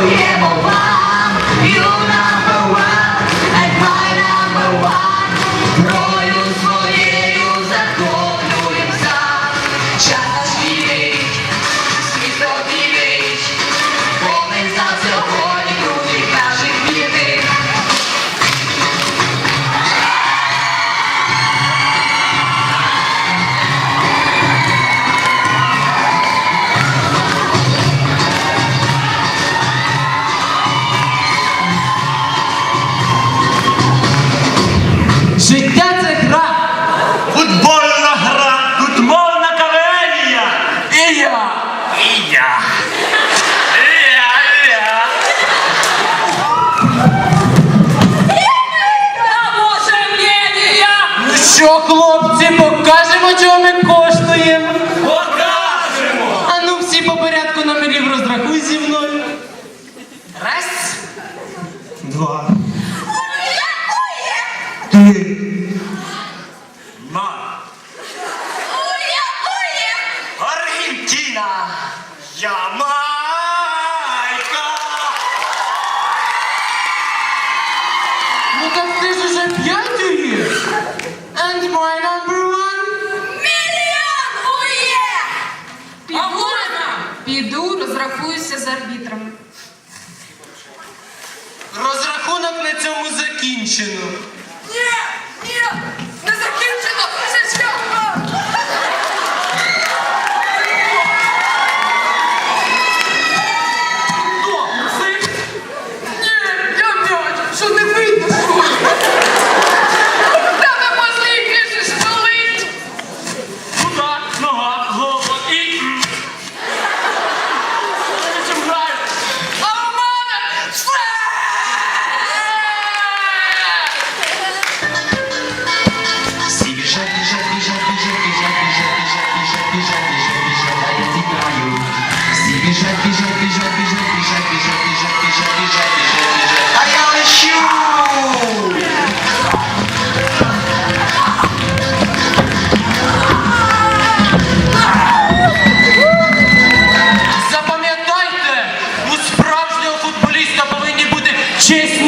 Yeah, Що, хлопці, покажемо, чого ми коштуємо? Покажемо! А ну всі по порядку номерів розрахуй зі мною. Раз. Два. Три. На. Аргентина. Ямайка. Ну так ти ж уже п'ятюєш. And my number one. Мільйон ує! Піду, піду розрахуюся з арбітрами. Розрахунок на цьому закінчено. Ні, ні, А я лечу! Запам'ятайте, у справжнього футболіста повинні бути честь